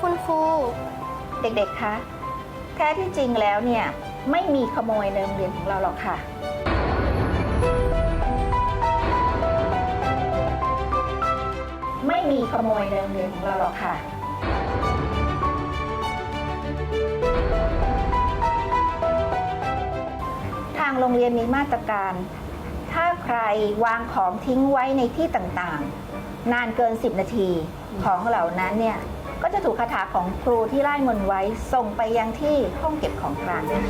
คุณครู เด็กๆ คะ แท้ที่จริงแล้วเนี่ย ไม่มีขโมยในโรงเรียนของเราหรอกค่ะ ไม่มีขโมยในโรงเรียนของเราหรอกค่ะ ทางโรงเรียนมีมาตรการ ถ้าใครวางของทิ้งไว้ในที่ต่างๆ นานเกิน 10 นาที ของเหล่านั้นเนี่ย ก็จะถูกคาถาของครูที่ไล่มนต์ไว้ส่งไปยังที่ห้องเก็บของกลางค่ะ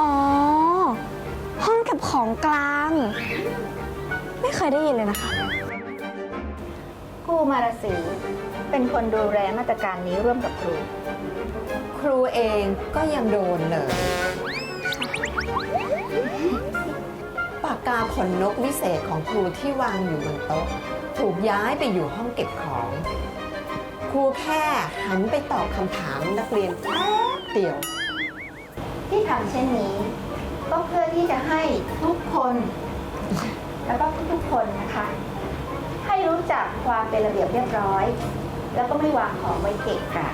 อ๋อ ห้องเก็บของกลาง ไม่เคยได้ยินเลยนะคะ ครูมารสี เป็นคนดูแลมาตรการนี้ร่วมกับครู ครูเองก็ยังโดนเลย ปากกาขนนกวิเศษของครูที่วางอยู่บนโต๊ะ ถูกย้ายไปอยู่ห้องเก็บของ ครูแค่หันไปตอบคำถามนักเรียนแป๊บเดียว ที่ทำเช่นนี้ ก็เพื่อที่จะให้ทุกคน แล้วก็ทุกๆคนนะคะ ให้รู้จักความเป็นระเบียบเรียบร้อย แล้วก็ไม่วางของไว้เกะกะ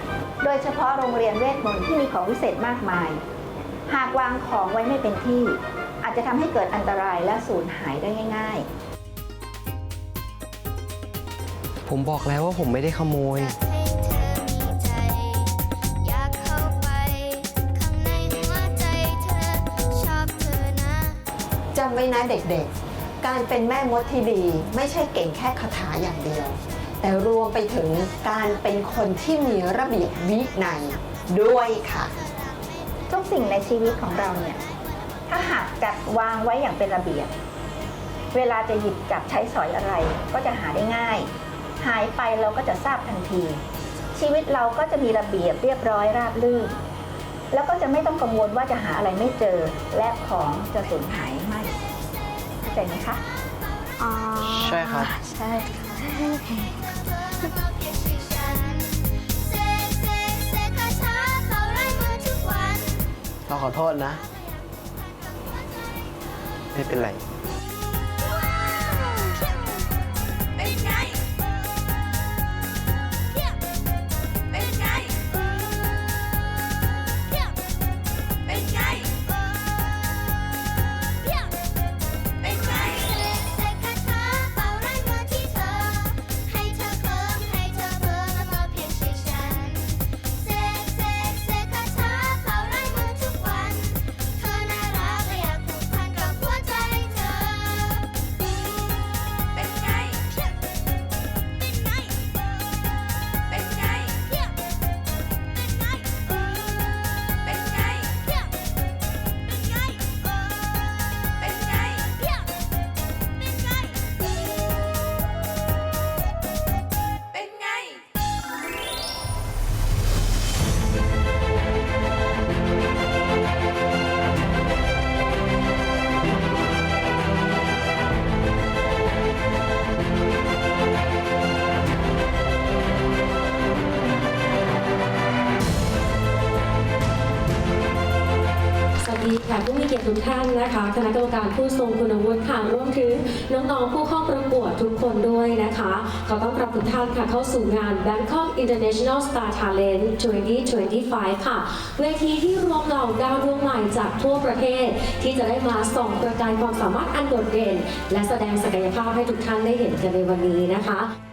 โดยเฉพาะโรงเรียนเวทมนต์ที่มีของวิเศษมากมาย หากวางของไว้ไม่เป็นที่ อาจจะทำให้เกิดอันตรายและสูญหายได้ง่ายๆผมบอกแล้วว่าผมไม่ได้ขโมยให้เธอมีใจอยากเข้าไปข้างในหัวใจเธอชอบเธอนะจำไว้นะเด็กๆ การเป็นแม่มดที่ดี ไม่ใช่เก่งแค่คาถาอย่างเดียว แต่รวมไปถึงการเป็นคนที่มีระเบียบวินัยด้วยค่ะ ทุกสิ่งในชีวิตของเราเนี่ย ถ้าหากจัดวางไว้อย่างเป็นระเบียบ เวลาจะหยิบจับใช้สอยอะไรก็จะหาได้ง่าย หายไปเราก็จะทราบทันที ชีวิตเราก็จะมีระเบียบเรียบร้อยราบรื่น แล้วก็จะไม่ต้องกังวลว่าจะหาอะไรไม่เจอ และของจะสูญหายไม่เข้าใจไหมคะ อ๋อ ใช่ครับ ใช่ค่ะ เราขอโทษนะ ไม่เป็นไร กียรติทุกท่านนะคะ คณะกรรมการผู้ทรงคุณวุฒิค่ะรวมถึงน้องๆผู้เข้าประกวดทุกคนด้วยนะคะขอต้อนรับทุกท่านค่ะเข้าสู่งาน Bangkok International Star Talent 2025 ค่ะ เวทีที่รวมเหล่าดาวดวงใหม่จากทั่วประเทศ ที่จะได้มาส่องประกายความสามารถอันโดดเด่น และแสดงศักยภาพให้ทุกท่านได้เห็นกันในวันนี้นะคะ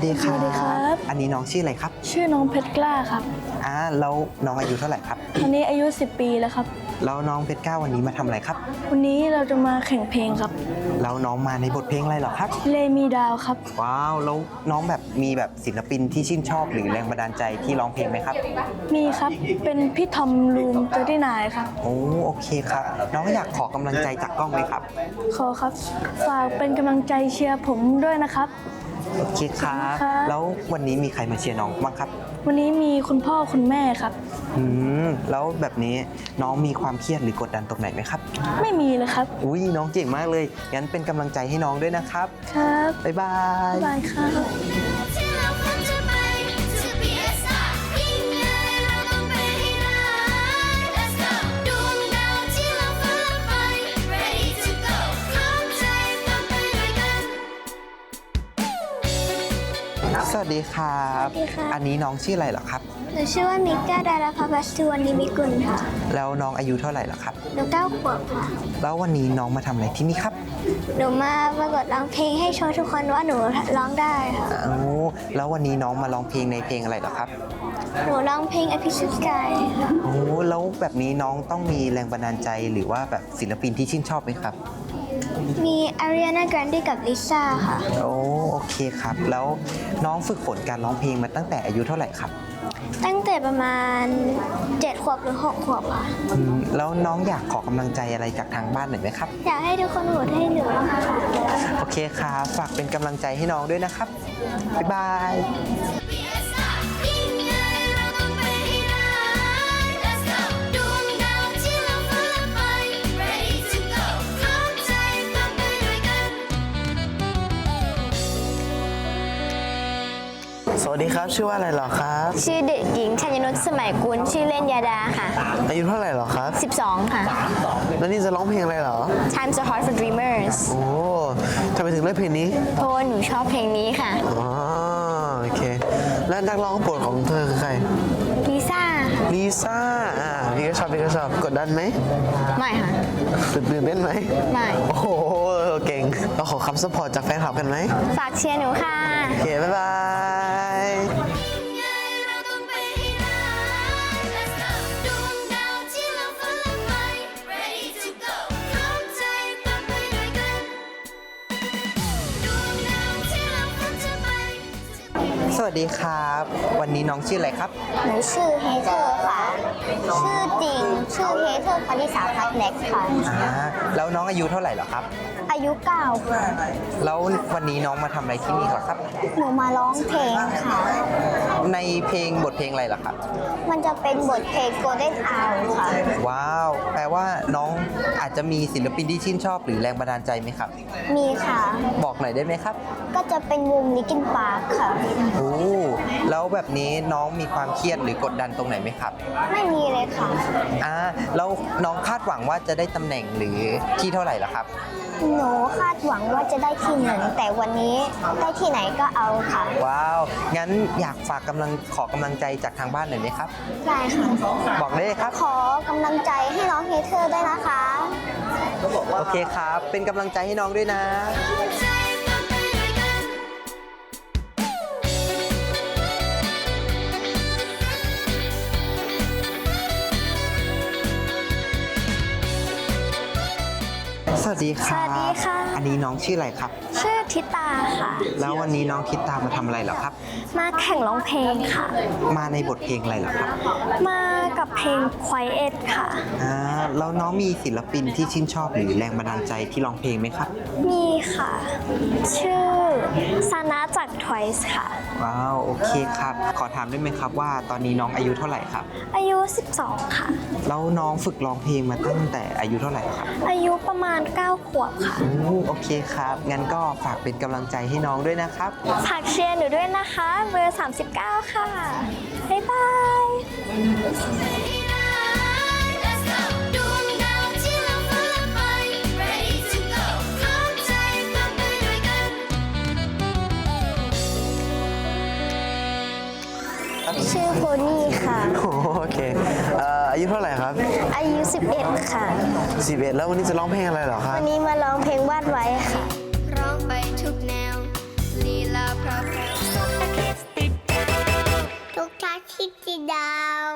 สวัสดีครับ สวัสดีครับ อันนี้น้องชื่ออะไรครับ ชื่อน้องเพชรกล้าครับ อ่า แล้วน้องอายุเท่าไหร่ครับวันนี้อายุ 10 ปีแล้วครับ แล้วน้องเพชรก้าวันนี้มาทำอะไรครับ วันนี้เราจะมาแข่งเพลงครับ แล้วน้องมาในบทเพลงอะไรเหรอครับ เลมีดาวครับ ว้าว แล้วน้องแบบมีแบบศิลปินที่ชื่นชอบหรือแรงบันดาลใจที่ร้องเพลงไหมครับ มีครับ เป็นพี่ทอมลูมเจอที่นายครับ โอ้โอเคครับ น้องอยากขอกำลังใจจากกล้องไหมครับ ขอครับ ฝากเป็นกำลังใจเชียร์ผมด้วยนะครับโอเคครับครับ แล้ววันนี้มีใครมาเชียร์น้องบ้างครับ วันนี้มีคุณพ่อคุณแม่ครับ อืม แล้วแบบนี้น้องมีความเครียดหรือกดดันตรงไหนไหมครับ ไม่มีเลยครับ อุ้ยน้องเก่งมากเลย งั้นเป็นกำลังใจให้น้องด้วยนะครับ ครับ บ๊ายบาย บ๊ายบายครับ สวัสดีครับ สวัสดีค่ะ อันนี้น้องชื่ออะไรเหรอครับ หนูชื่อว่ามิก้าดาราภพัชสุวรรณิมิกุลค่ะ แล้วน้องอายุเท่าไหร่เหรอครับ หนูเก้าขวบค่ะ แล้ววันนี้น้องมาทำอะไรที่นี่ครับหนูมาประกวดร้องเพลงให้โชว์ทุกคนว่าหนูร้องได้ค่ะอ้าวแล้ววันนี้น้องมาร้องเพลงในเพลงอะไรเหรอครับหนูร้องเพลง a p i s h Sky ค่ะโอ้แล้วแบบนี้น้องต้องมีแรงบันดาลใจหรือว่าแบบศิลปินที่ชื่นชอบไหมครับ มี Ariana Grande กับ Lisa ค่ะ โอ้โอเคครับ แล้วน้องฝึกฝนการร้องเพลงมาตั้งแต่อายุเท่าไหร่ครับตั้งแต่ประมาณ7ขวบหรือ6ขวบค่ะ อืมแล้วน้องอยากขอกำลังใจอะไรจากทางบ้านหน่อยไหมครับ อยากให้ทุกคนโหวตให้หนูค่ะโอเคครับฝากเป็นกำลังใจให้น้องด้วยนะครับ บ๊ายบาย be สวัสดีครับ ชื่อว่าอะไรเหรอครับ ชื่อเด็กหญิงชัญนุชสมัยกุลชื่อเล่นยาดาค่ะ อายุเท่าไหร่เหรอครับ 12 ค่ะ แล้วนี่จะร้องเพลงอะไรเหรอ Times are hard for dreamers โอ้ทำไมถึงเลือกเพลงนี้ เพราะว่าหนูชอบเพลงนี้ค่ะอ๋อโอเค แล้วนักร้องโปรดของเธอคือใคร ลิซ่าลิซ่า อ่าพี่ก็ชอบพี่ก็ชอบ กดดันไหมไม่ค่ะ ตื่นเต้นไหม ไม่ โอ้โห เก่งเราขอคำสปอร์ตจากแฟนคลับกันไหม ฝากเชียร์หนูค่ะ โอเค บ๊ายบาย สวัสดีครับ วันนี้น้องชื่ออะไรครับ หนูชื่อเฮเธอร์ค่ะ ชื่อจริง ชื่อเฮเธอร์พนิสาพัฒน์เน็กค่ะ อ่า แล้วน้องอายุเท่าไหร่เหรอครับ อายุเก้าค่ะแล้ววันนี้น้องมาทำอะไรที่นี่เหรอครับ หนูมาร้องเพลงค่ะ ในเพลงบทเพลงอะไรเหรอครับ มันจะเป็นบทเพลง Golden Hour ค่ะ ว้าว แปลว่าน้องอาจจะมีศิลปินที่ชื่นชอบหรือแรงบันดาลใจไหมครับ มีค่ะ บอกหน่อยได้ไหมครับ ก็จะเป็นวงลิกินปาร์คค่ะ โอ้แล้วแบบนี้น้องมีความเครียดหรือกดดันตรงไหนไหมครับ ไม่มีเลยค่ะ อ่าแล้วน้องคาดหวังว่าจะได้ตำแหน่งหรือที่เท่าไหร่เหรอครับ หนูคาดหวังว่าจะได้ที่หนึ่งแต่วันนี้ได้ที่ไหนก็เอาค่ะ ว้าว งั้นอยากฝากกำลังขอกำลังใจจากทางบ้านหน่อยไหมครับ ได้ค่ะบอกได้เลยครับ ขอกำลังใจให้น้องเฮเธอร์ด้วยนะคะ โอเคครับ เป็นกำลังใจให้น้องด้วยนะ สวัสดีครับสวัสดีค่ะ อันนี้น้องชื่ออะไรครับ ชื่อทิตาค่ะ แล้ววันนี้น้องคิดตามมาทำอะไรเหรอครับ มาแข่งร้องเพลงค่ะ มาในบทเพลงอะไรเหรอครับ มากับเพลง Quiet ค่ะ อ่า แล้วน้องมีศิลปินที่ชื่นชอบหรือแรงบันดาลใจที่ร้องเพลงไหมครับ มีค่ะ ชื่อ ซานะจาก Twice ค่ะ ว้าว โอเคครับ ขอถามได้ไหมครับว่าตอนนี้น้องอายุเท่าไหร่ครับ อายุ 12 ค่ะ แล้วน้องฝึกร้องเพลงมาตั้งแต่อายุเท่าไหร่ครับ อายุประมาณ 9 ขวบค่ะ โอ้โอเคครับ งั้นก็ฝากเป็นกำลังใจให้น้องด้วยนะครับ ฝากเชียร์หนูด้วยนะคะ เบอร์ 39 ค่ะ บ๊ายบาย ชื่อโพนี่ค่ะ โอ้โอเคเอ่ออายุเท่าไหร่ครับ อายุ 11 ค่ะ 11 แล้ววันนี้จะร้องเพลงอะไรเหรอครับ วันนี้มาร้องเพลงวาดไว้ค่ะ ร้องไปทุกแนวลีลาเพราะๆสุดตะคิดติดดาวทุกคลาสคิดติดดาว